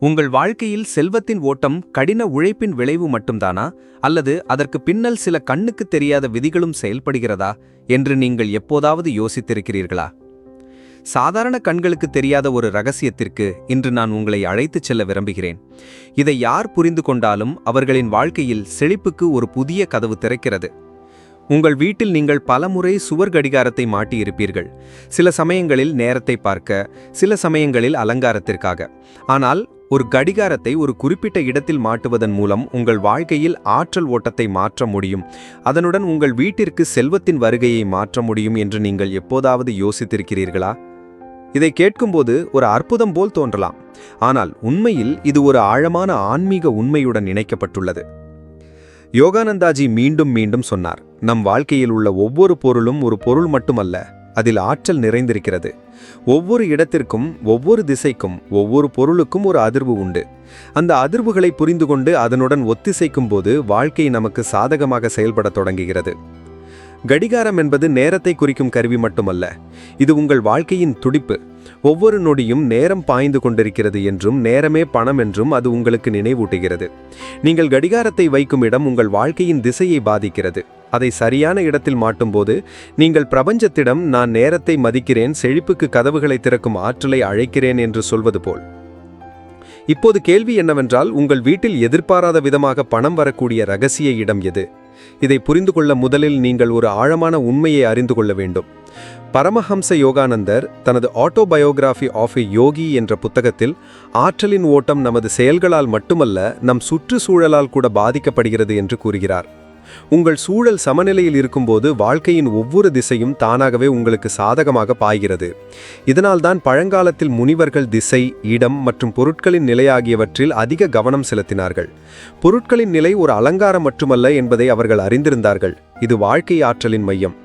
உங்கள் வாழ்க்கையில் செல்வத்தின் ஓட்டம் கடின உழைப்பின் விளைவு மட்டும்தானா? அல்லது அதற்கு பின்னல் சில கண்ணுக்கு தெரியாத விதிகளும் செயல்படுகிறதா? என்று நீங்கள் எப்போதாவது யோசித்திருக்கிறீர்களா? சாதாரண கண்களுக்கு தெரியாத ஒரு ரகசியத்திற்கு இன்று நான் உங்களை அழைத்துச் செல்ல விரும்புகிறேன். இதை யார் புரிந்து கொண்டாலும் அவர்களின் வாழ்க்கையில் செழிப்புக்கு ஒரு புதிய கதவு திறக்கிறது. உங்கள் வீட்டில் நீங்கள் பலமுறை சுவர் கடிகாரத்தை மாட்டியிருப்பீர்கள். சில சமயங்களில் நேரத்தை பார்க்க சில சமயங்களில் அலங்காரத்திற்காக. ஆனால் ஒரு கடிகாரத்தை ஒரு குறிப்பிட்ட இடத்தில் மாட்டுவதன் மூலம் உங்கள் வாழ்க்கையில் ஆற்றல் ஓட்டத்தை மாற்ற முடியும். அதனுடன் உங்கள் வீட்டிற்கு செல்வத்தின் வருகையை மாற்ற முடியும் என்று நீங்கள் எப்போதாவது யோசித்திருக்கிறீர்களா? இதை கேட்கும்போது ஒரு அற்புதம் போல் தோன்றலாம். ஆனால் உண்மையில் இது ஒரு ஆழமான ஆன்மீக உண்மையுடன் இணைக்கப்பட்டுள்ளது. யோகானந்தாஜி மீண்டும் மீண்டும் சொன்னார் நம் வாழ்க்கையில் உள்ள ஒவ்வொரு பொருளும் ஒரு பொருள் மட்டுமல்ல அதில் ஆற்றல் நிறைந்திருக்கிறது. ஒவ்வொரு இடத்திற்கும் ஒவ்வொரு திசைக்கும் ஒவ்வொரு பொருளுக்கும் ஒரு அதிர்வு உண்டு. அந்த அதிர்வுகளை புரிந்து கொண்டு அதனுடன் ஒத்திசைக்கும் போது வாழ்க்கை நமக்கு சாதகமாக செயல்படத் தொடங்குகிறது. கடிகாரம் என்பது நேரத்தை குறிக்கும் கருவி மட்டுமல்ல இது உங்கள் வாழ்க்கையின் துடிப்பு. ஒவ்வொரு நொடியும் நேரம் பாய்ந்து கொண்டிருக்கிறது என்றும் நேரமே பணம் என்றும் அது உங்களுக்கு நினைவூட்டுகிறது. நீங்கள் கடிகாரத்தை வைக்கும் இடம் உங்கள் வாழ்க்கையின் திசையை பாதிக்கிறது. அதை சரியான இடத்தில் மாட்டும்போது நீங்கள் பிரபஞ்சத்திடம் நான் நேரத்தை மதிக்கிறேன் செழிப்புக்கு கதவுகளை திறக்கும் ஆற்றலை அழைக்கிறேன் என்று சொல்வது போல். இப்போது கேள்வி என்னவென்றால் உங்கள் வீட்டில் எதிர்பாராத விதமாக பணம் வரக்கூடிய ரகசிய இடம் எது? இதை புரிந்து கொள்ள முதலில் நீங்கள் ஒரு ஆழமான உண்மையை அறிந்து கொள்ள வேண்டும். பரமஹம்ச யோகானந்தர் தனது ஆட்டோபயோகிராஃபி ஆஃப் எ யோகி என்ற புத்தகத்தில் ஆற்றலின் ஓட்டம் நமது செயல்களால் மட்டுமல்ல நம் சுற்றுச்சூழலால் கூட பாதிக்கப்படுகிறது என்று கூறுகிறார். உங்கள் சூழல் சமநிலையில் இருக்கும்போது வாழ்க்கையின் ஒவ்வொரு திசையும் தானாகவே உங்களுக்கு சாதகமாக பாய்கிறது. இதனால்தான் பழங்காலத்தில் முனிவர்கள் திசை இடம் மற்றும் பொருட்களின் நிலை ஆகியவற்றில் அதிக கவனம் செலுத்தினார்கள். பொருட்களின் நிலை ஒரு அலங்காரம் மட்டுமல்ல என்பதை அவர்கள் அறிந்திருந்தார்கள். இது வாழ்க்கை ஆற்றலின் மையம்.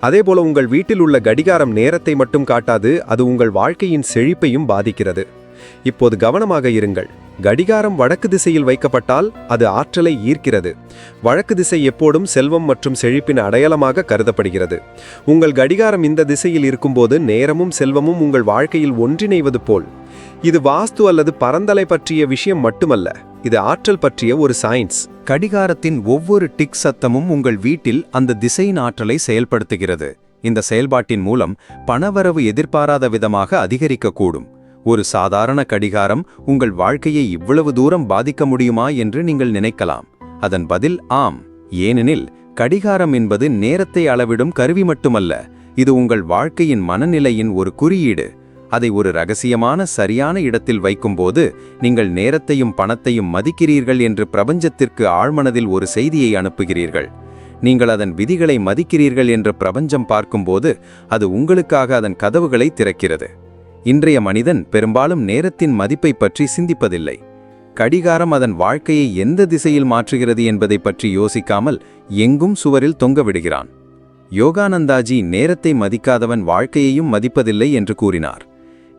அதேபோல உங்கள் வீட்டில் உள்ள கடிகாரம் நேரத்தை மட்டும் காட்டாது அது உங்கள் வாழ்க்கையின் செழிப்பையும் பாதிக்கிறது. இப்போது கவனமாக இருங்கள். கடிகாரம் வடக்கு திசையில் வைக்கப்பட்டால் அது ஆற்றலை ஈர்க்கிறது. வழக்கு திசை எப்போதும் செல்வம் மற்றும் செழிப்பின் அடையாளமாக கருதப்படுகிறது. உங்கள் கடிகாரம் இந்த திசையில் இருக்கும்போது நேரமும் செல்வமும் உங்கள் வாழ்க்கையில் ஒன்றிணைவது போல். இது வாஸ்து அல்லது பரந்தலை பற்றிய விஷயம் மட்டுமல்ல இது ஆற்றல் பற்றிய ஒரு சயின்ஸ் கடிகாரத்தின் ஒவ்வொரு டிக் சத்தமும் உங்கள் வீட்டில் அந்த திசையின் ஆற்றலை செயல்படுத்துகிறது. இந்த செயல்பாட்டின் மூலம் பணவரவு எதிர்பாராத விதமாக அதிகரிக்கக்கூடும். ஒரு சாதாரண கடிகாரம் உங்கள் வாழ்க்கையை இவ்வளவு தூரம் பாதிக்க முடியுமா என்று நீங்கள் நினைக்கலாம். அதன் பதில் ஆம். ஏனெனில் கடிகாரம் என்பது நேரத்தை அளவிடும் கருவி மட்டுமல்ல இது உங்கள் வாழ்க்கையின் மனநிலையின் ஒரு குறியீடு. அதை ஒரு ரகசியமான சரியான இடத்தில் வைக்கும்போது நீங்கள் நேரத்தையும் பணத்தையும் மதிக்கிறீர்கள் என்று பிரபஞ்சத்திற்கு ஆழ்மனதில் ஒரு செய்தியை அனுப்புகிறீர்கள். நீங்கள் அதன் விதிகளை மதிக்கிறீர்கள் என்று பிரபஞ்சம் பார்க்கும்போது அது உங்களுக்காக அதன் கதவுகளை திறக்கிறது. இன்றைய மனிதன் பெரும்பாலும் நேரத்தின் மதிப்பை பற்றி சிந்திப்பதில்லை. கடிகாரம் அதன் வாழ்க்கையை எந்த திசையில் மாற்றுகிறது என்பதை பற்றி யோசிக்காமல் எங்கும் சுவரில் தொங்கவிடுகிறான் யோகானந்தாஜி நேரத்தை மதிக்காதவன் வாழ்க்கையையும் மதிப்பதில்லை என்று கூறினார்.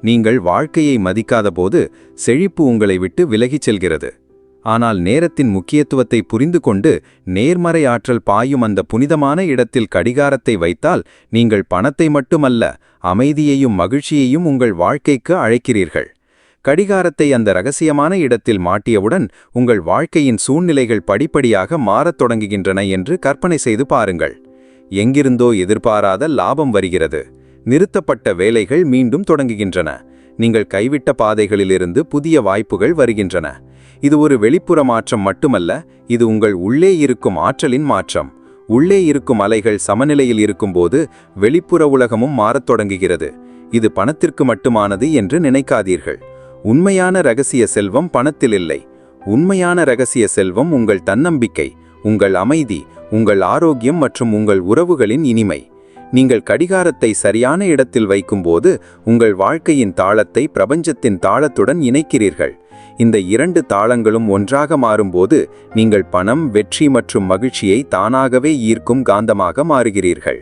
நீங்கள் வாழ்க்கையை மதிக்காதபோது செழிப்பு உங்களை விட்டு விலகிச் செல்கிறது. ஆனால் நேரத்தின் முக்கியத்துவத்தை புரிந்து கொண்டு நேர்மறை ஆற்றல் பாயும் அந்த புனிதமான இடத்தில் கடிகாரத்தை வைத்தால் நீங்கள் பணத்தை மட்டுமல்ல அமைதியையும் மகிழ்ச்சியையும் உங்கள் வாழ்க்கைக்கு அழைக்கிறீர்கள். கடிகாரத்தை அந்த ரகசியமான இடத்தில் மாட்டியவுடன் உங்கள் வாழ்க்கையின் சூழ்நிலைகள் படிப்படியாக மாறத் தொடங்குகின்றன என்று கற்பனை செய்து பாருங்கள். எங்கிருந்தோ எதிர்பாராத லாபம் வருகிறது. நிறுத்தப்பட்ட வேலைகள் மீண்டும் தொடங்குகின்றன. நீங்கள் கைவிட்ட பாதைகளிலிருந்து புதிய வாய்ப்புகள் வருகின்றன. இது ஒரு வெளிப்புற மாற்றம் மட்டுமல்ல இது உங்கள் உள்ளே இருக்கும் ஆற்றலின் மாற்றம். உள்ளே இருக்கும் அலைகள் சமநிலையில் இருக்கும்போது வெளிப்புற உலகமும் மாறத் தொடங்குகிறது. இது பணத்திற்கு மட்டுமானது என்று நினைக்காதீர்கள். உண்மையான ரகசிய செல்வம் பணத்தில் இல்லை. உண்மையான ரகசிய செல்வம் உங்கள் தன்னம்பிக்கை உங்கள் அமைதி உங்கள் ஆரோக்கியம் மற்றும் உங்கள் உறவுகளின் இனிமை. நீங்கள் கடிகாரத்தை சரியான இடத்தில் வைக்கும்போது உங்கள் வாழ்க்கையின் தாளத்தை பிரபஞ்சத்தின் தாளத்துடன் இணைக்கிறீர்கள். இந்த இரண்டு தாளங்களும் ஒன்றாக மாறும்போது நீங்கள் பணம் வெற்றி மற்றும் மகிழ்ச்சியை தானாகவே ஈர்க்கும் காந்தமாக மாறுகிறீர்கள்.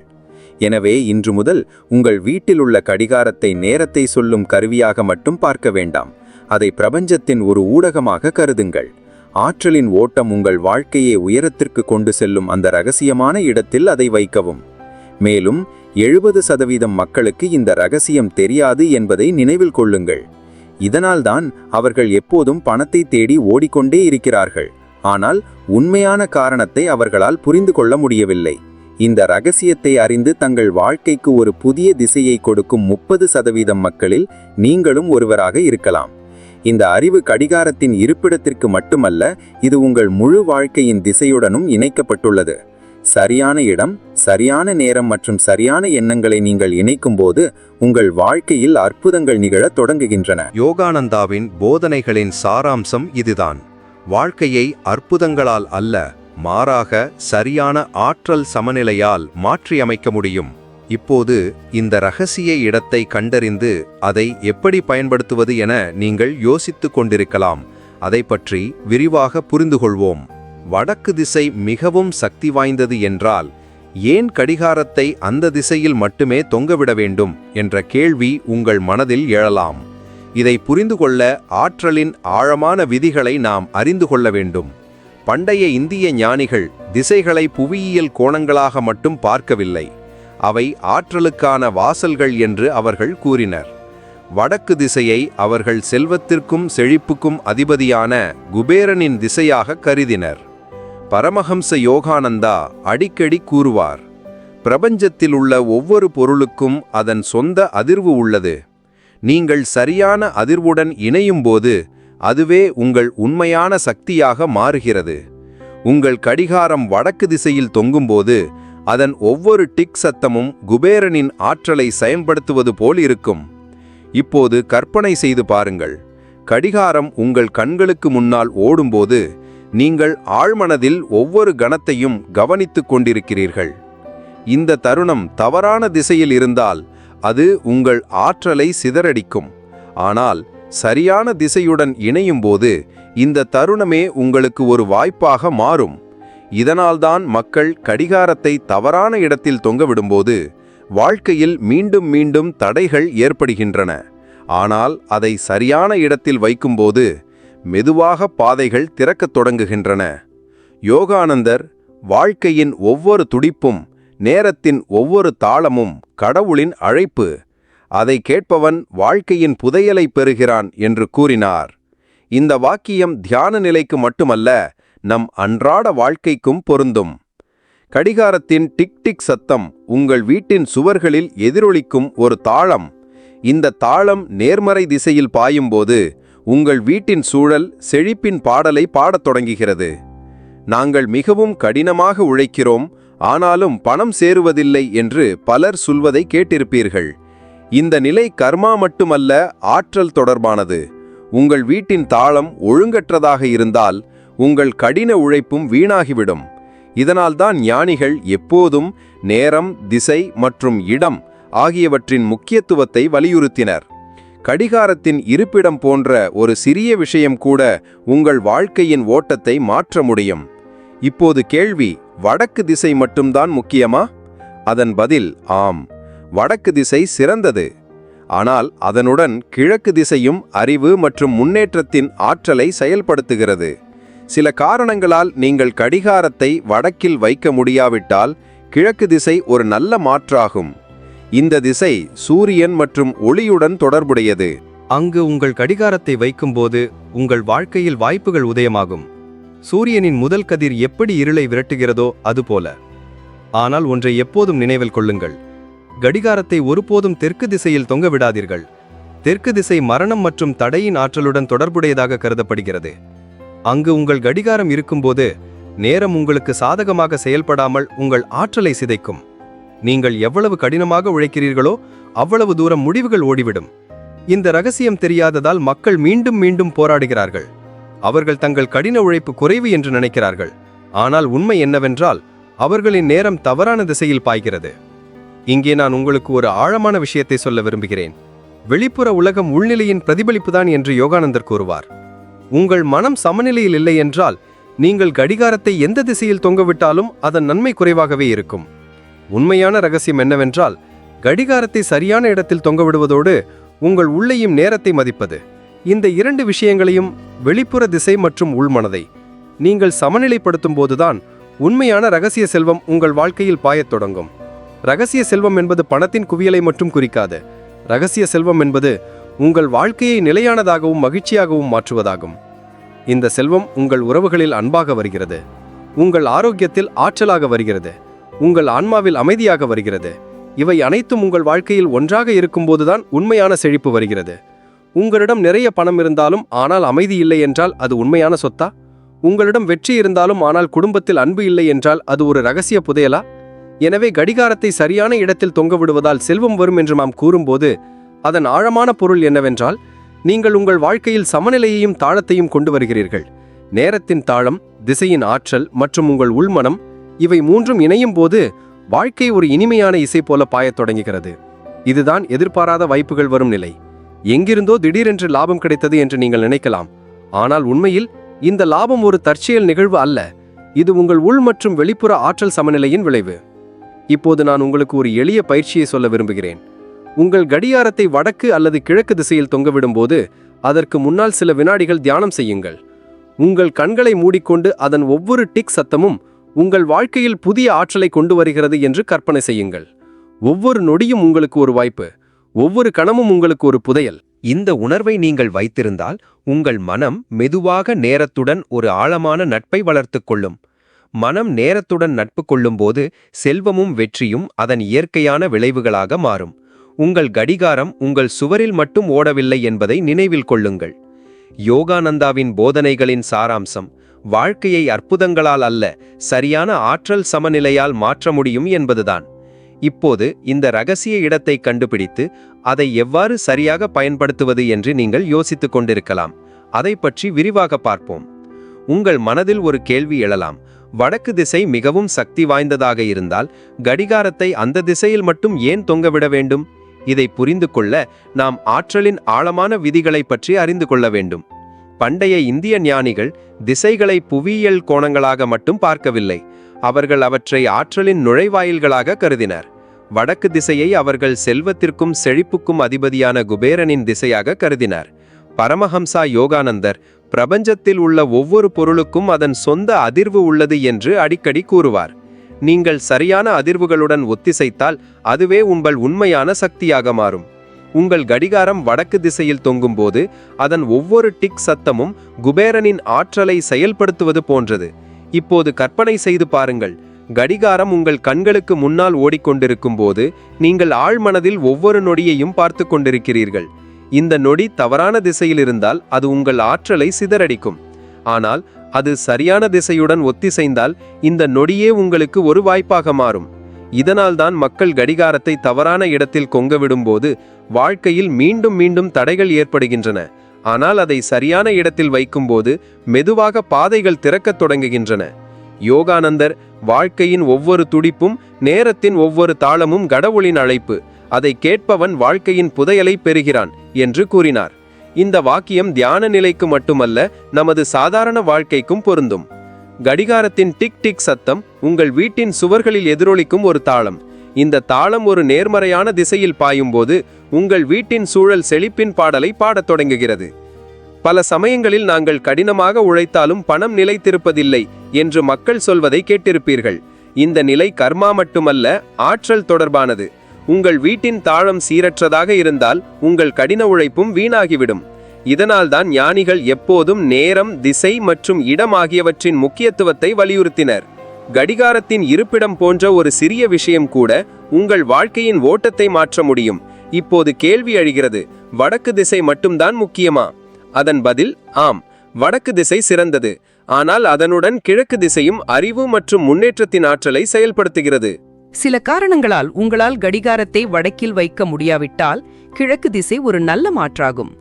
எனவே இன்று முதல் உங்கள் வீட்டில் உள்ள கடிகாரத்தை நேரத்தை சொல்லும் கருவியாக மட்டும் பார்க்க வேண்டாம். அதை பிரபஞ்சத்தின் ஒரு ஊடகமாக கருதுங்கள். ஆற்றலின் ஓட்டம் உங்கள் வாழ்க்கையை உயரத்திற்கு கொண்டு செல்லும் அந்த ரகசியமான இடத்தில் அதை வைக்கவும். மேலும் எழுபது சதவீதம் மக்களுக்கு இந்த ரகசியம் தெரியாது என்பதை நினைவில் கொள்ளுங்கள். இதனால்தான் அவர்கள் எப்போதும் பணத்தை தேடி ஓடிக்கொண்டே இருக்கிறார்கள். ஆனால் உண்மையான காரணத்தை அவர்களால் புரிந்து கொள்ள முடியவில்லை. இந்த ரகசியத்தை அறிந்து தங்கள் வாழ்க்கைக்கு ஒரு புதிய திசையை கொடுக்கும் முப்பது சதவீதம் மக்களில் நீங்களும் ஒருவராக இருக்கலாம். இந்த அறிவு கடிகாரத்தின் இருப்பிடத்திற்கு மட்டுமல்ல இது உங்கள் முழு வாழ்க்கையின் திசையுடனும் இணைக்கப்பட்டுள்ளது. சரியான இடம் சரியான நேரம் மற்றும் சரியான எண்ணங்களை நீங்கள் இணைக்கும்போது உங்கள் வாழ்க்கையில் அற்புதங்கள் நிகழத் தொடங்குகின்றன. யோகானந்தாவின் போதனைகளின் சாராம்சம் இதுதான். வாழ்க்கையை அற்புதங்களால் அல்ல மாறாக சரியான ஆற்றல் சமநிலையால் மாற்றியமைக்க முடியும். இப்போது இந்த ரகசிய இடத்தை கண்டறிந்து அதை எப்படி பயன்படுத்துவது என நீங்கள் யோசித்துக் கொண்டிருக்கலாம். அதை பற்றி விரிவாக புரிந்து கொள்வோம் வடக்கு திசை மிகவும் சக்தி வாய்ந்தது என்றால் ஏன் கடிகாரத்தை அந்த திசையில் மட்டுமே தொங்கவிட வேண்டும் என்ற கேள்வி உங்கள் மனதில் எழலாம். இதை புரிந்து கொள்ள ஆற்றலின் ஆழமான விதிகளை நாம் அறிந்து கொள்ள வேண்டும். பண்டைய இந்திய ஞானிகள் திசைகளை புவியியல் கோணங்களாக மட்டும் பார்க்கவில்லை. அவை ஆற்றலுக்கான வாசல்கள் என்று அவர்கள் கூறினர். வடக்கு திசையை அவர்கள் செல்வத்திற்கும் செழிப்புக்கும் அதிபதியான குபேரனின் திசையாக கருதினர். பரமஹம்ச யோகானந்தா அடிக்கடி கூறுவார் பிரபஞ்சத்தில் உள்ள ஒவ்வொரு பொருளுக்கும் அதன் சொந்த அதிர்வு உள்ளது. நீங்கள் சரியான அதிர்வுடன் இணையும்போது அதுவே உங்கள் உண்மையான சக்தியாக மாறுகிறது. உங்கள் கடிகாரம் வடக்கு திசையில் தொங்கும்போது அதன் ஒவ்வொரு டிக் சத்தமும் குபேரனின் ஆற்றலை செயல்படுத்துவது போல் இருக்கும். இப்போது கற்பனை செய்து பாருங்கள். கடிகாரம் உங்கள் கண்களுக்கு முன்னால் ஓடும்போது நீங்கள் ஆழ்மனதில் ஒவ்வொரு கணத்தையும் கவனித்துக் கொண்டிருக்கிறீர்கள். இந்த தருணம் தவறான திசையில் இருந்தால் அது உங்கள் ஆற்றலை சிதறடிக்கும். ஆனால் சரியான திசையுடன் இணையும்போது இந்த தருணமே உங்களுக்கு ஒரு வாய்ப்பாக மாறும். இதனால்தான் மக்கள் கடிகாரத்தை தவறான இடத்தில் தொங்கவிடும்போது வாழ்க்கையில் மீண்டும் மீண்டும் தடைகள் ஏற்படுகின்றன. ஆனால் அதை சரியான இடத்தில் வைக்கும்போது மெதுவாக பாதைகள் திறக்கத் தொடங்குகின்றன. யோகானந்தர் வாழ்க்கையின் ஒவ்வொரு துடிப்பும் நேரத்தின் ஒவ்வொரு தாளமும் கடவுளின் அழைப்பு. அதை கேட்பவன் வாழ்க்கையின் புதையலை பெறுகிறான் என்று கூறினார். இந்த வாக்கியம் தியான நிலைக்கு மட்டுமல்ல நம் அன்றாட வாழ்க்கைக்கும் பொருந்தும். கடிகாரத்தின் டிக் டிக் சத்தம் உங்கள் வீட்டின் சுவர்களில் எதிரொலிக்கும் ஒரு தாளம். இந்த தாளம் நேர்மறை திசையில் பாயும்போது உங்கள் வீட்டின் சூழல் செழிப்பின் பாடலை பாடத் தொடங்குகிறது. நாங்கள் மிகவும் கடினமாக உழைக்கிறோம் ஆனாலும் பணம் சேருவதில்லை என்று பலர் சொல்வதை கேட்டிருப்பீர்கள். இந்த நிலை கர்மா மட்டுமல்ல ஆற்றல் தொடர்பானது. உங்கள் வீட்டின் தாளம் ஒழுங்கற்றதாக இருந்தால் உங்கள் கடின உழைப்பும் வீணாகிவிடும். இதனால்தான் ஞானிகள் எப்போதும் நேரம் திசை மற்றும் இடம் ஆகியவற்றின் முக்கியத்துவத்தை வலியுறுத்தினர். கடிகாரத்தின் இருப்பிடம் போன்ற ஒரு சிறிய விஷயம் கூட உங்கள் வாழ்க்கையின் ஓட்டத்தை மாற்ற முடியும். இப்போது கேள்வி வடக்கு திசை மட்டும்தான் முக்கியமா? அதன் பதில் ஆம். வடக்கு திசை சிறந்தது. ஆனால் அதனுடன் கிழக்கு திசையும் அறிவு மற்றும் முன்னேற்றத்தின் ஆற்றலை செயல்படுத்துகிறது. சில காரணங்களால் நீங்கள் கடிகாரத்தை வடக்கில் வைக்க முடியாவிட்டால் கிழக்கு திசை ஒரு நல்ல மாற்றாகும். இந்த திசை சூரியன் மற்றும் ஒளியுடன் தொடர்புடையது. அங்கு உங்கள் கடிகாரத்தை வைக்கும்போது உங்கள் வாழ்க்கையில் வாய்ப்புகள் உதயமாகும். சூரியனின் முதல் கதிர் எப்படி இருளை விரட்டுகிறதோ அதுபோல. ஆனால் ஒன்றை எப்போதும் நினைவில் கொள்ளுங்கள். கடிகாரத்தை ஒருபோதும் தெற்கு திசையில் தொங்க விடாதீர்கள். தெற்கு திசை மரணம் மற்றும் தடையின் ஆற்றலுடன் தொடர்புடையதாக கருதப்படுகிறது. அங்கு உங்கள் கடிகாரம் இருக்கும்போது நேரம் உங்களுக்கு சாதகமாக செயல்படாமல் உங்கள் ஆற்றலை சிதைக்கும். நீங்கள் எவ்வளவு கடினமாக உழைக்கிறீர்களோ அவ்வளவு தூரம் முடிவுகள் ஓடிவிடும். இந்த ரகசியம் தெரியாததால் மக்கள் மீண்டும் மீண்டும் போராடுகிறார்கள். அவர்கள் தங்கள் கடின உழைப்பு குறைவு என்று நினைக்கிறார்கள். ஆனால் உண்மை என்னவென்றால் அவர்களின் நேரம் தவறான திசையில் பாய்கிறது. இங்கே நான் உங்களுக்கு ஒரு ஆழமான விஷயத்தை சொல்ல விரும்புகிறேன். வெளிப்புற உலகம் உள்நிலையின் பிரதிபலிப்புதான் என்று யோகானந்தர் கூறுவார். உங்கள் மனம் சமநிலையில் இல்லை என்றால் நீங்கள் கடிகாரத்தை எந்த திசையில் தொங்கவிட்டாலும் அதன் நன்மை குறைவாகவே இருக்கும். உண்மையான ரகசியம் என்னவென்றால் கடிகாரத்தை சரியான இடத்தில் தொங்கவிடுவதோடு உங்கள் உள்ளேயும் நேரத்தை மதிப்பது. இந்த இரண்டு விஷயங்களையும் வெளிப்புற திசை மற்றும் உள்மனதை நீங்கள் சமநிலைப்படுத்தும் போதுதான் உண்மையான ரகசிய செல்வம் உங்கள் வாழ்க்கையில் பாயத் தொடங்கும். ரகசிய செல்வம் என்பது பணத்தின் குவியலை மட்டும் குறிக்காது. ரகசிய செல்வம் என்பது உங்கள் வாழ்க்கையை நிலையானதாகவும் மகிழ்ச்சியாகவும் மாற்றுவதாகும். இந்த செல்வம் உங்கள் உறவுகளில் அன்பாக வருகிறது. உங்கள் ஆரோக்கியத்தில் ஆற்றலாக வருகிறது. உங்கள் ஆன்மாவில் அமைதியாக வருகிறது. இவை அனைத்தும் உங்கள் வாழ்க்கையில் ஒன்றாக இருக்கும்போதுதான் உண்மையான செழிப்பு வருகிறது. உங்களிடம் நிறைய பணம் இருந்தாலும் ஆனால் அமைதி இல்லை என்றால் அது உண்மையான சொத்தா? உங்களிடம் வெற்றி இருந்தாலும் ஆனால் குடும்பத்தில் அன்பு இல்லை என்றால் அது ஒரு ரகசிய புதையலா? எனவே கடிகாரத்தை சரியான இடத்தில் தொங்க விடுவதால் செல்வம் வரும் என்று நாம் கூறும்போது அதன் ஆழமான பொருள் என்னவென்றால் நீங்கள் உங்கள் வாழ்க்கையில் சமநிலையையும் தாளத்தையும் கொண்டு வருகிறீர்கள். நேரத்தின் தாளம் திசையின் ஆற்றல் மற்றும் உங்கள் உள்மனம் இவை மூன்றும் இணையும் போது வாழ்க்கை ஒரு இனிமையான இசை போல பாயத் தொடங்குகிறது. இதுதான் எதிர்பாராத வாய்ப்புகள் வரும் நிலை. எங்கிருந்தோ திடீரென்று லாபம் கிடைத்தது என்று நீங்கள் நினைக்கலாம். ஆனால் உண்மையில் இந்த லாபம் ஒரு தற்செயல் நிகழ்வு அல்ல. இது உங்கள் உள் மற்றும் வெளிப்புற ஆற்றல் சமநிலையின் விளைவு. இப்போது நான் உங்களுக்கு ஒரு எளிய பயிற்சியை சொல்ல விரும்புகிறேன். உங்கள் கடியாரத்தை வடக்கு அல்லது கிழக்கு திசையில் தொங்கவிடும்போது அதற்கு முன்னால் சில வினாடிகள் தியானம் செய்யுங்கள். உங்கள் கண்களை மூடிக்கொண்டு அதன் ஒவ்வொரு டிக் சத்தமும் உங்கள் வாழ்க்கையில் புதிய ஆற்றலை கொண்டு வருகிறது என்று கற்பனை செய்யுங்கள். ஒவ்வொரு நொடியும் உங்களுக்கு ஒரு வாய்ப்பு ஒவ்வொரு கணமும் உங்களுக்கு ஒரு புதையல். இந்த உணர்வை நீங்கள் வைத்திருந்தால் உங்கள் மனம் மெதுவாக நேரத்துடன் ஒரு ஆழமான நட்பை வளர்த்துக் கொள்ளும். மனம் நேரத்துடன் நட்பு கொள்ளும்போது செல்வமும் வெற்றியும் அதன் இயற்கையான விளைவுகளாக மாறும். உங்கள் கடிகாரம் உங்கள் சுவரில் மட்டும் ஓடவில்லை என்பதை நினைவில் கொள்ளுங்கள். யோகானந்தாவின் போதனைகளின் சாராம்சம் வாழ்க்கையை அற்புதங்களால் அல்ல சரியான ஆற்றல் சமநிலையால் மாற்ற முடியும் என்பதுதான். இப்போது இந்த ரகசிய இடத்தை கண்டுபிடித்து அதை எவ்வாறு சரியாக பயன்படுத்துவது என்று நீங்கள் யோசித்துக் கொண்டிருக்கலாம். அதை பற்றி விரிவாக பார்ப்போம். உங்கள் மனதில் ஒரு கேள்வி எழலாம். வடக்கு திசை மிகவும் சக்தி வாய்ந்ததாக இருந்தால் கடிகாரத்தை அந்த திசையில் மட்டும் ஏன் தொங்கவிட வேண்டும்? இதை புரிந்து கொள்ள நாம் ஆற்றலின் ஆழமான விதிகளை பற்றி அறிந்து கொள்ள வேண்டும். பண்டைய இந்திய ஞானிகள் திசைகளை புவியியல் கோணங்களாக மட்டும் பார்க்கவில்லை. அவர்கள் அவற்றை ஆற்றலின் நுழைவாயில்களாக கருதினர். வடக்கு திசையை அவர்கள் செல்வத்திற்கும் செழிப்புக்கும் அதிபதியான குபேரனின் திசையாக கருதினார். பரமஹம்சா யோகானந்தர் பிரபஞ்சத்தில் உள்ள ஒவ்வொரு பொருளுக்கும் அதன் சொந்த அதிர்வு உள்ளது என்று அடிக்கடி கூறுவார். நீங்கள் சரியான அதிர்வுகளுடன் ஒத்திசைத்தால் அதுவே உங்கள் உண்மையான சக்தியாக மாறும். உங்கள் கடிகாரம் வடக்கு திசையில் தொங்கும்போது அதன் ஒவ்வொரு டிக் சத்தமும் குபேரனின் ஆற்றலை செயல்படுத்துவது போன்றது. இப்போது கற்பனை செய்து பாருங்கள். கடிகாரம் உங்கள் கண்களுக்கு முன்னால் ஓடிக்கொண்டிருக்கும் போது நீங்கள் ஆழ்மனதில் ஒவ்வொரு நொடியையும் பார்த்து கொண்டிருக்கிறீர்கள். இந்த நொடி தவறான திசையில் இருந்தால் அது உங்கள் ஆற்றலை சிதறடிக்கும். ஆனால் அது சரியான திசையுடன் ஒத்திசைந்தால் இந்த நொடியே உங்களுக்கு ஒரு வாய்ப்பாக மாறும். இதனால்தான் மக்கள் கடிகாரத்தை தவறான இடத்தில் கொங்கவிடும்போது வாழ்க்கையில் மீண்டும் மீண்டும் தடைகள் ஏற்படுகின்றன. ஆனால் அதை சரியான இடத்தில் வைக்கும்போது மெதுவாக பாதைகள் திறக்கத் தொடங்குகின்றன. யோகானந்தர் வாழ்க்கையின் ஒவ்வொரு துடிப்பும் நேரத்தின் ஒவ்வொரு தாளமும் கடவுளின் அழைப்பு. அதை கேட்பவன் வாழ்க்கையின் புதையலை பெறுகிறான் என்று கூறினார். இந்த வாக்கியம் தியான நிலைக்கு மட்டுமல்ல நமது சாதாரண வாழ்க்கைக்கும் பொருந்தும். கடிகாரத்தின் டிக் டிக் சத்தம் உங்கள் வீட்டின் சுவர்களில் எதிரொலிக்கும் ஒரு தாளம். இந்த தாளம் ஒரு நேர்மறையான திசையில் பாயும்போது உங்கள் வீட்டின் சூழல் செழிப்பின் பாடலை பாடத் தொடங்குகிறது. பல சமயங்களில் நாங்கள் கடினமாக உழைத்தாலும் பணம் நிலைத்திருப்பதில்லை என்று மக்கள் சொல்வதை கேட்டிருப்பீர்கள். இந்த நிலை கர்மா மட்டுமல்ல ஆற்றல் தொடர்பானது. உங்கள் வீட்டின் தாளம் சீரற்றதாக இருந்தால் உங்கள் கடின உழைப்பும் வீணாகிவிடும். இதனால்தான் ஞானிகள் எப்போதும் நேரம் திசை மற்றும் இடம் ஆகியவற்றின் முக்கியத்துவத்தை வலியுறுத்தினர். கடிகாரத்தின் இருப்பிடம் போன்ற ஒரு சிறிய விஷயம் கூட உங்கள் வாழ்க்கையின் ஓட்டத்தை மாற்ற முடியும். இப்போது கேள்வி அழிகிறது வடக்கு திசை மட்டும்தான் முக்கியமா? அதன் பதில் ஆம் வடக்கு திசை சிறந்தது. ஆனால் அதனுடன் கிழக்கு திசையும் அறிவு மற்றும் முன்னேற்றத்தின் ஆற்றலை செயல்படுத்துகிறது. சில காரணங்களால் உங்களால் கடிகாரத்தை வடக்கில் வைக்க முடியாவிட்டால் கிழக்கு திசை ஒரு நல்ல மாற்றாகும்.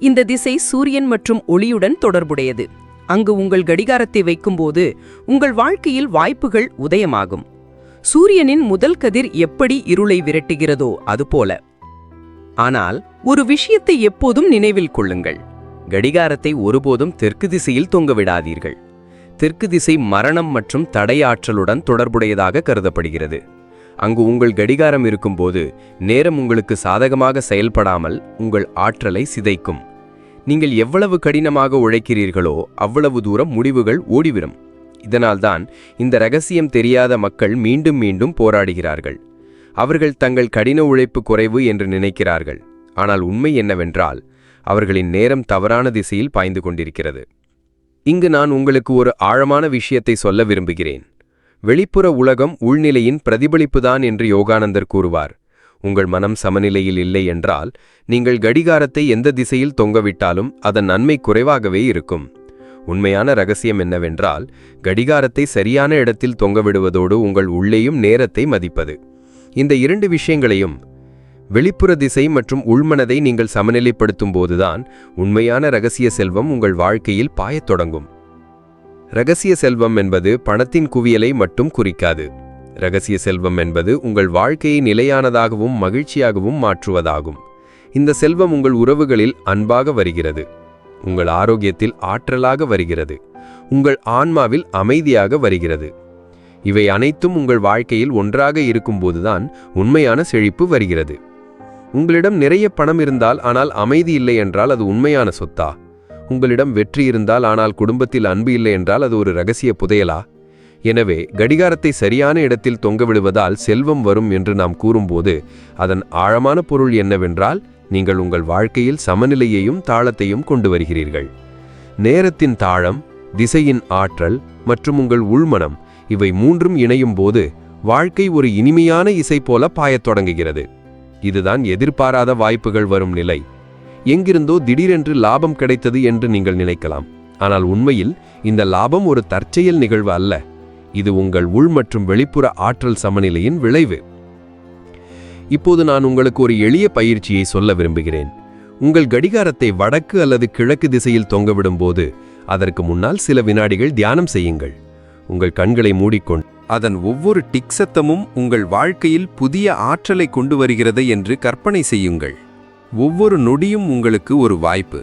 இந்த திசை சூரியன் மற்றும் ஒளியுடன் தொடர்புடையது. அங்கு உங்கள் கடிகாரத்தை வைக்கும்போது உங்கள் வாழ்க்கையில் வாய்ப்புகள் உதயமாகும். சூரியனின் முதல் கதிர் எப்படி இருளை விரட்டுகிறதோ அதுபோல. ஆனால் ஒரு விஷயத்தை எப்போதும் நினைவில் கொள்ளுங்கள். கடிகாரத்தை ஒருபோதும் தெற்கு திசையில் தொங்கவிடாதீர்கள் தெற்கு திசை மரணம் மற்றும் தடையாற்றலுடன் தொடர்புடையதாக கருதப்படுகிறது. அங்கு உங்கள் கடிகாரம் இருக்கும்போது நேரம் உங்களுக்கு சாதகமாக செயல்படாமல் உங்கள் ஆற்றலை சிதைக்கும். நீங்கள் எவ்வளவு கடினமாக உழைக்கிறீர்களோ அவ்வளவு தூரம் முடிவுகள் ஓடிவிடும். இதனால்தான் இந்த ரகசியம் தெரியாத மக்கள் மீண்டும் மீண்டும் போராடுகிறார்கள். அவர்கள் தங்கள் கடின உழைப்பு குறைவு என்று நினைக்கிறார்கள். ஆனால் உண்மை என்னவென்றால் அவர்களின் நேரம் தவறான திசையில் பாய்ந்து கொண்டிருக்கிறது. இங்கு நான் உங்களுக்கு ஒரு ஆழமான விஷயத்தை சொல்ல விரும்புகிறேன். வெளிப்புற உலகம் உள்நிலையின் பிரதிபலிப்புதான் என்று யோகானந்தர் கூறுவார். உங்கள் மனம் சமநிலையில் இல்லை என்றால் நீங்கள் கடிகாரத்தை எந்த திசையில் தொங்கவிட்டாலும் அதன் நன்மை குறைவாகவே இருக்கும். உண்மையான ரகசியம் என்னவென்றால் கடிகாரத்தை சரியான இடத்தில் தொங்கவிடுவதோடு உங்கள் உள்ளேயும் நேரத்தை மதிப்பது. இந்த இரண்டு விஷயங்களையும் வெளிப்புற திசை மற்றும் உள்மனதை நீங்கள் சமநிலைப்படுத்தும் போதுதான் உண்மையான ரகசிய செல்வம் உங்கள் வாழ்க்கையில் பாயத் தொடங்கும். ரகசிய செல்வம் என்பது பணத்தின் குவியலை மட்டும் குறிக்காது. ரகசிய செல்வம் என்பது உங்கள் வாழ்க்கையை நிலையானதாகவும் மகிழ்ச்சியாகவும் மாற்றுவதாகும். இந்த செல்வம் உங்கள் உறவுகளில் அன்பாக வருகிறது. உங்கள் ஆரோக்கியத்தில் ஆற்றலாக வருகிறது. உங்கள் ஆன்மாவில் அமைதியாக வருகிறது. இவை அனைத்தும் உங்கள் வாழ்க்கையில் ஒன்றாக இருக்கும்போதுதான் உண்மையான செழிப்பு வருகிறது. உங்களிடம் நிறைய பணம் இருந்தால் ஆனால் அமைதி இல்லை என்றால் அது உண்மையான சொத்தா? உங்களிடம் வெற்றி இருந்தால் ஆனால் குடும்பத்தில் அன்பு இல்லை என்றால் அது ஒரு ரகசிய புதையலா? எனவே கடிகாரத்தை சரியான இடத்தில் தொங்கவிடுவதால் செல்வம் வரும் என்று நாம் கூறும்போது அதன் ஆழமான பொருள் என்னவென்றால் நீங்கள் உங்கள் வாழ்க்கையில் சமநிலையையும் தாளத்தையும் கொண்டு வருகிறீர்கள். நேரத்தின் தாளம் திசையின் ஆற்றல் மற்றும் உங்கள் உள்மனம் இவை மூன்றும் இணையும் போது வாழ்க்கை ஒரு இனிமையான இசை போல பாயத் தொடங்குகிறது. இதுதான் எதிர்பாராத வாய்ப்புகள் வரும் நிலை. எங்கிருந்தோ திடீரென்று லாபம் கிடைத்தது என்று நீங்கள் நினைக்கலாம். ஆனால் உண்மையில் இந்த லாபம் ஒரு தற்செயல் நிகழ்வு அல்ல. இது உங்கள் உள் மற்றும் வெளிப்புற ஆற்றல் சமநிலையின் விளைவு. இப்போது நான் உங்களுக்கு ஒரு எளிய பயிற்சியை சொல்ல விரும்புகிறேன். உங்கள் கடிகாரத்தை வடக்கு அல்லது கிழக்கு திசையில் தொங்கவிடும்போது அதற்கு முன்னால் சில வினாடிகள் தியானம் செய்யுங்கள். உங்கள் கண்களை மூடிக்கொண்டு அதன் ஒவ்வொரு டிக் சத்தமும் உங்கள் வாழ்க்கையில் புதிய ஆற்றலை கொண்டு வருகிறது என்று கற்பனை செய்யுங்கள். ஒவ்வொரு நொடியும் உங்களுக்கு ஒரு வாய்ப்பு.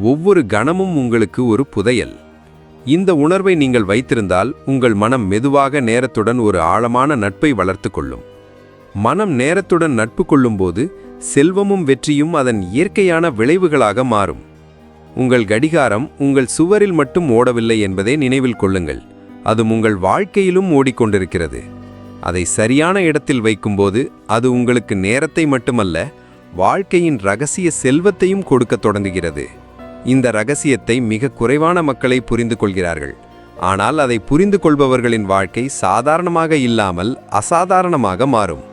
ஒவ்வொரு கணமும் உங்களுக்கு ஒரு புதையல். இந்த உணர்வை நீங்கள் வைத்திருந்தால் உங்கள் மனம் மெதுவாக நேரத்துடன் ஒரு ஆழமான நட்பை வளர்த்து கொள்ளும். மனம் நேரத்துடன் நட்பு கொள்ளும்போது செல்வமும் வெற்றியும் அதன் இயற்கையான விளைவுகளாக மாறும். உங்கள் கடிகாரம் உங்கள் சுவரில் மட்டும் ஓடவில்லை என்பதை நினைவில் கொள்ளுங்கள். அது உங்கள் வாழ்க்கையிலும் ஓடிக்கொண்டிருக்கிறது. அதை சரியான இடத்தில் வைக்கும்போது அது உங்களுக்கு நேரத்தை மட்டுமல்ல வாழ்க்கையின் ரகசிய செல்வத்தையும் கொடுக்கத் தொடங்குகிறது. இந்த ரகசியத்தை மிக குறைவான மக்களை புரிந்து கொள்கிறார்கள். ஆனால் அதை புரிந்து கொள்பவர்களின் வாழ்க்கை சாதாரணமாக இல்லாமல் அசாதாரணமாக மாறும்.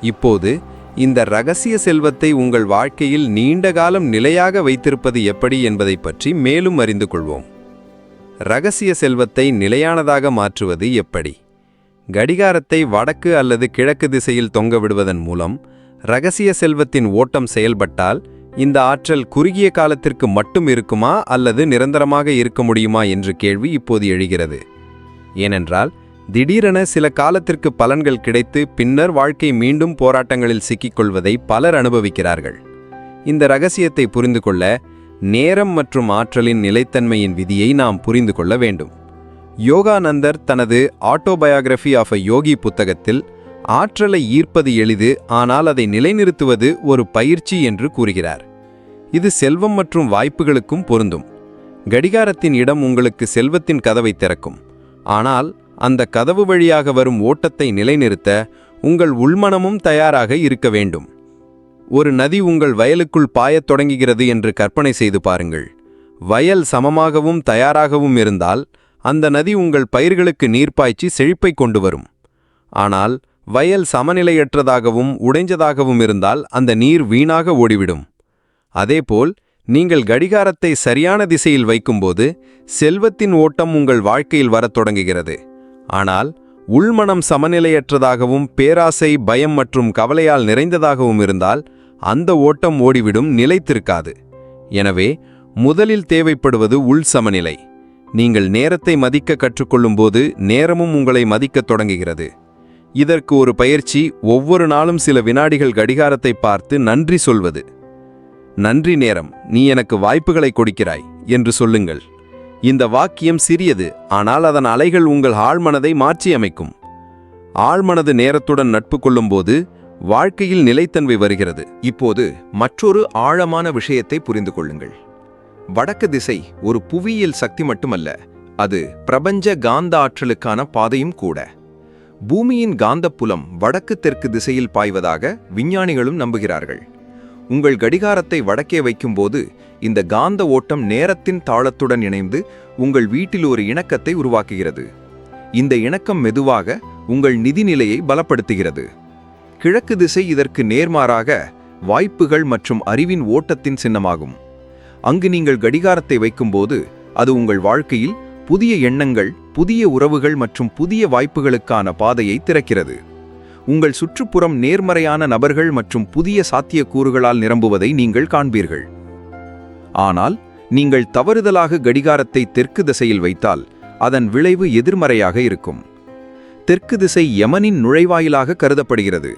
இப்போது இந்த ரகசிய செல்வத்தை உங்கள் வாழ்க்கையில் நீண்ட காலம் நிலையாக வைத்திருப்பது எப்படி என்பதை பற்றி மேலும் அறிந்து கொள்வோம். ரகசிய செல்வத்தை நிலையானதாக மாற்றுவது எப்படி? கடிகாரத்தை வடக்கு அல்லது கிழக்கு திசையில் தொங்க விடுவதன் மூலம் ரகசிய செல்வத்தின் ஓட்டம் செயல்பட்டால் இந்த ஆற்றல் குறுகிய காலத்திற்கு மட்டும் இருக்குமா அல்லது நிரந்தரமாக இருக்க முடியுமா என்ற கேள்வி இப்போது எழுகிறது. ஏனென்றால் திடீரென சில காலத்திற்கு பலன்கள் கிடைத்து பின்னர் வாழ்க்கை மீண்டும் போராட்டங்களில் சிக்கிக்கொள்வதை பலர் அனுபவிக்கிறார்கள். இந்த ரகசியத்தை புரிந்து கொள்ள நேரம் மற்றும் ஆற்றலின் நிலைத்தன்மையின் விதியை நாம் புரிந்து கொள்ள வேண்டும். யோகானந்தர் தனது ஆட்டோபயோகிராஃபி ஆஃப் அ யோகி புத்தகத்தில் ஆற்றலை ஈர்ப்பது எளிது ஆனால் அதை நிலைநிறுத்துவது ஒரு பயிற்சி என்று கூறுகிறார். இது செல்வம் மற்றும் வாய்ப்புகளுக்கும் பொருந்தும். கடிகாரத்தின் இடம் உங்களுக்கு செல்வத்தின் கதவை திறக்கும். ஆனால் அந்த கதவு வழியாக வரும் ஓட்டத்தை நிலைநிறுத்த உங்கள் உள்மனமும் தயாராக இருக்க வேண்டும். ஒரு நதி உங்கள் வயலுக்குள் பாயத் தொடங்குகிறது என்று கற்பனை செய்து பாருங்கள். வயல் சமமாகவும் தயாராகவும் இருந்தால் அந்த நதி உங்கள் பயிர்களுக்கு நீர்ப்பாய்ச்சி செழிப்பை கொண்டு வரும். ஆனால் வயல் சமநிலையற்றதாகவும் உடைஞ்சதாகவும் இருந்தால் அந்த நீர் வீணாக ஓடிவிடும். அதேபோல் நீங்கள் கடிகாரத்தை சரியான திசையில் வைக்கும்போது செல்வத்தின் ஓட்டம் உங்கள் வாழ்க்கையில் வரத் தொடங்குகிறது. ஆனால் உள்மனம் சமநிலையற்றதாகவும் பேராசை பயம் மற்றும் கவலையால் நிறைந்ததாகவும் இருந்தால் அந்த ஓட்டம் ஓடிவிடும் நிலைத்திருக்காது. எனவே முதலில் தேவைப்படுவது உள் சமநிலை. நீங்கள் நேரத்தை மதிக்க கற்றுக்கொள்ளும்போது நேரமும் உங்களை மதிக்கத் தொடங்குகிறது. இதற்கு ஒரு பயிற்சி ஒவ்வொரு நாளும் சில வினாடிகள் கடிகாரத்தை பார்த்து நன்றி சொல்வது. நன்றி நேரம் நீ எனக்கு வாய்ப்புகளை கொடுக்கிறாய் என்று சொல்லுங்கள். இந்த வாக்கியம் சிறியது ஆனால் அதன் அலைகள் உங்கள் ஆழ்மனதை மாற்றியமைக்கும். ஆழ்மனது நேரத்துடன் நட்பு கொள்ளும்போது வாழ்க்கையில் நிலைத்தன்மை வருகிறது. இப்போது மற்றொரு ஆழமான விஷயத்தை புரிந்து கொள்ளுங்கள். வடக்கு திசை ஒரு புவியியல் சக்தி மட்டுமல்ல அது பிரபஞ்ச காந்த ஆற்றலுக்கான பாதையும் கூட. பூமியின் காந்தப்புலம் வடக்கு தெற்கு திசையில் பாய்வதாக விஞ்ஞானிகளும் நம்புகிறார்கள். உங்கள் கடிகாரத்தை வடக்கே வைக்கும்போது இந்த காந்த ஓட்டம் நேரத்தின் தாளத்துடன் இணைந்து உங்கள் வீட்டில் ஒரு இணக்கத்தை உருவாக்குகிறது. இந்த இணக்கம் மெதுவாக உங்கள் நிதிநிலையை பலப்படுத்துகிறது. கிழக்கு திசை இதற்கு நேர்மாறாக வாய்ப்புகள் மற்றும் அறிவின் ஓட்டத்தின் சின்னமாகும். அங்கு நீங்கள் கடிகாரத்தை வைக்கும்போது அது உங்கள் வாழ்க்கையில் புதிய எண்ணங்கள் புதிய உறவுகள் மற்றும் புதிய வாய்ப்புகளுக்கான பாதையை திறக்கிறது. உங்கள் சுற்றுப்புறம் நேர்மறையான நபர்கள் மற்றும் புதிய சாத்தியக்கூறுகளால் நிரம்புவதை நீங்கள் காண்பீர்கள். ஆனால் நீங்கள் தவறுதலாக கடிகாரத்தை தெற்கு திசையில் வைத்தால் அதன் விளைவு எதிர்மறையாக இருக்கும். தெற்கு திசை யமனின் நுழைவாயிலாக கருதப்படுகிறது.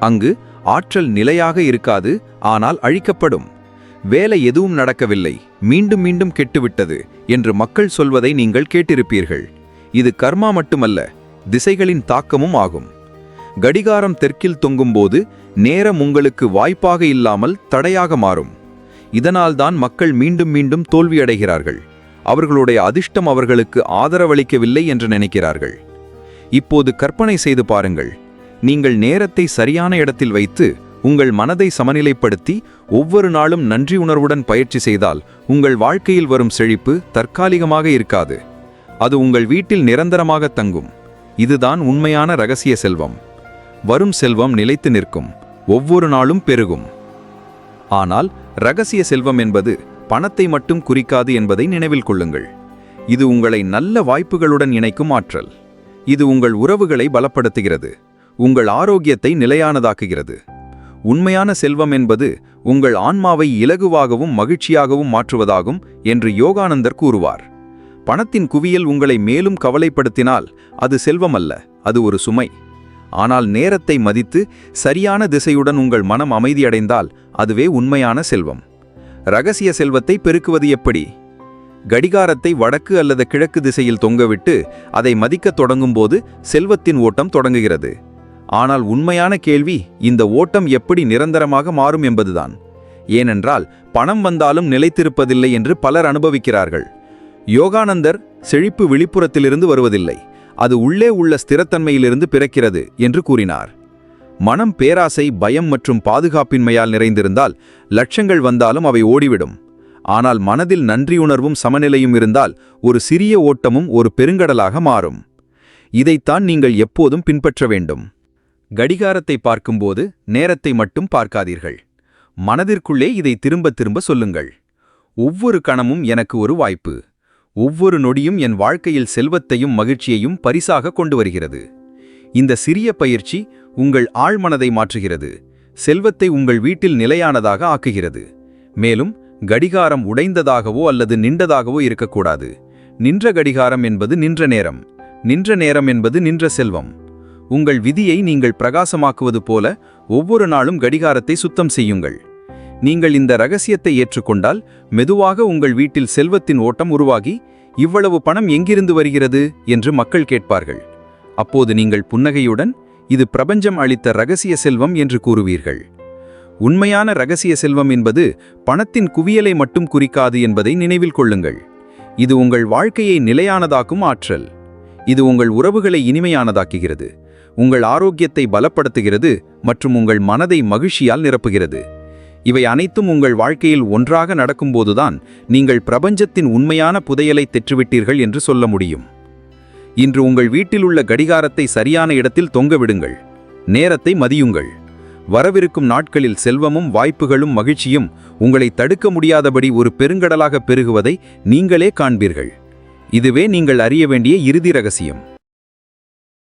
அங்கு ஆற்றல் நிலையாக இருக்காது ஆனால் அழிக்கப்படும். வேலை எதுவும் நடக்கவில்லை. மீண்டும் மீண்டும் கெட்டுவிட்டது என்று மக்கள் சொல்வதை நீங்கள் கேட்டிருப்பீர்கள். இது கர்மா மட்டுமல்ல திசைகளின் தாக்கமும் ஆகும். கடிகாரம் தெற்கில் தொங்கும்போது நேரம் உங்களுக்கு வாய்ப்பாக இல்லாமல் தடையாக மாறும். இதனால்தான் மக்கள் மீண்டும் மீண்டும் தோல்வியடைகிறார்கள். அவர்களுடைய அதிர்ஷ்டம் அவர்களுக்கு ஆதரவளிக்கவில்லை என்று நினைக்கிறார்கள். இப்போது கற்பனை செய்து பாருங்கள். நீங்கள் நேரத்தை சரியான இடத்தில் வைத்து உங்கள் மனதை சமநிலைப்படுத்தி ஒவ்வொரு நாளும் நன்றி உணர்வுடன் பயிற்சி செய்தால் உங்கள் வாழ்க்கையில் வரும் செழிப்பு தற்காலிகமாக இருக்காது. அது உங்கள் வீட்டில் நிரந்தரமாக தங்கும். இதுதான் உண்மையான ரகசிய செல்வம். வரும் செல்வம் நிலைத்து நிற்கும். ஒவ்வொரு நாளும் பெருகும். ஆனால் ரகசிய செல்வம் என்பது பணத்தை மட்டும் குறிக்காது என்பதை நினைவில் கொள்ளுங்கள். இது உங்களை நல்ல வாய்ப்புகளுடன் இணைக்கும் ஆற்றல். இது உங்கள் உறவுகளை பலப்படுத்துகிறது. உங்கள் ஆரோக்கியத்தை நிலையானதாக்குகிறது. உண்மையான செல்வம் என்பது உங்கள் ஆன்மாவை இலகுவாகவும் மகிழ்ச்சியாகவும் மாற்றுவதாகும் என்று யோகானந்தர் கூறுவார். பணத்தின் குவியல் உங்களை மேலும் கவலைப்படுத்தினால் அது செல்வம் அல்ல அது ஒரு சுமை. ஆனால் நேரத்தை மதித்து சரியான திசையுடன் உங்கள் மனம் அமைதியடைந்தால் அதுவே உண்மையான செல்வம். ரகசிய செல்வத்தை பெருக்குவது எப்படி? கடிகாரத்தை வடக்கு அல்லது கிழக்கு திசையில் தொங்கவிட்டு அதை மதிக்கத் தொடங்கும்போது செல்வத்தின் ஓட்டம் தொடங்குகிறது. ஆனால் உண்மையான கேள்வி இந்த ஓட்டம் எப்படி நிரந்தரமாக மாறும் என்பதுதான். ஏனென்றால் பணம் வந்தாலும் நிலைத்திருப்பதில்லை என்று பலர் அனுபவிக்கிறார்கள். யோகானந்தர் செழிப்பு விழிப்புறத்திலிருந்து வருவதில்லை அது உள்ளே உள்ள ஸ்திரத்தன்மையிலிருந்து பிறக்கிறது என்று கூறினார். மனம் பேராசை பயம் மற்றும் பாதுகாப்பின்மையால் நிறைந்திருந்தால் லட்சங்கள் வந்தாலும் அவை ஓடிவிடும். ஆனால் மனதில் நன்றியுணர்வும் சமநிலையும் இருந்தால் ஒரு சிறிய ஓட்டமும் ஒரு பெருங்கடலாக மாறும். இதைத்தான் நீங்கள் எப்போதும் பின்பற்ற வேண்டும். கடிகாரத்தை பார்க்கும்போது நேரத்தை மட்டும் பார்க்காதீர்கள். மனதிற்குள்ளே இதை திரும்ப திரும்ப சொல்லுங்கள். ஒவ்வொரு கணமும் எனக்கு ஒரு வாய்ப்பு. ஒவ்வொரு நொடியும் என் வாழ்க்கையில் செல்வத்தையும் மகிழ்ச்சியையும் பரிசாக கொண்டு வருகிறது. இந்த சிறிய பயிற்சி உங்கள் ஆழ்மனதை மாற்றுகிறது. செல்வத்தை உங்கள் வீட்டில் நிலையானதாக ஆக்குகிறது. மேலும் கடிகாரம் உடைந்ததாகவோ அல்லது நின்றதாகவோ இருக்கக்கூடாது. நின்ற கடிகாரம் என்பது நின்ற நேரம். நின்ற நேரம் என்பது நின்ற செல்வம். உங்கள் விதியை நீங்கள் பிரகாசமாக்குவது போல ஒவ்வொரு நாளும் கடிகாரத்தை சுத்தம் செய்யுங்கள். நீங்கள் இந்த ரகசியத்தை ஏற்றுக்கொண்டால் மெதுவாக உங்கள் வீட்டில் செல்வத்தின் ஓட்டம் உருவாகி இவ்வளவு பணம் எங்கிருந்து வருகிறது? என்று மக்கள் கேட்பார்கள். அப்போது நீங்கள் புன்னகையுடன் இது பிரபஞ்சம் அளித்த ரகசிய செல்வம் என்று கூறுவீர்கள். உண்மையான ரகசிய செல்வம் என்பது பணத்தின் குவியலை மட்டும் குறிக்காது என்பதை நினைவில் கொள்ளுங்கள். இது உங்கள் வாழ்க்கையை நிலையானதாக்கும் ஆற்றல். இது உங்கள் உறவுகளை இனிமையானதாக்குகிறது. உங்கள் ஆரோக்கியத்தை பலப்படுத்துகிறது மற்றும் உங்கள் மனதை மகிழ்ச்சியால் நிரப்புகிறது. இவை அனைத்தும் உங்கள் வாழ்க்கையில் ஒன்றாக நடக்கும்போதுதான் நீங்கள் பிரபஞ்சத்தின் உண்மையான புதையலை தெற்றுவிட்டீர்கள் என்று சொல்ல முடியும். இன்று உங்கள் வீட்டில் உள்ள கடிகாரத்தை சரியான இடத்தில் தொங்கவிடுங்கள் நேரத்தை மதியுங்கள். வரவிருக்கும் நாட்களில் செல்வமும் வாய்ப்புகளும் மகிழ்ச்சியும் உங்களை தடுக்க முடியாதபடி ஒரு பெருங்கடலாக பெருகுவதை நீங்களே காண்பீர்கள். இதுவே நீங்கள் அறிய வேண்டிய இறுதி ரகசியம்.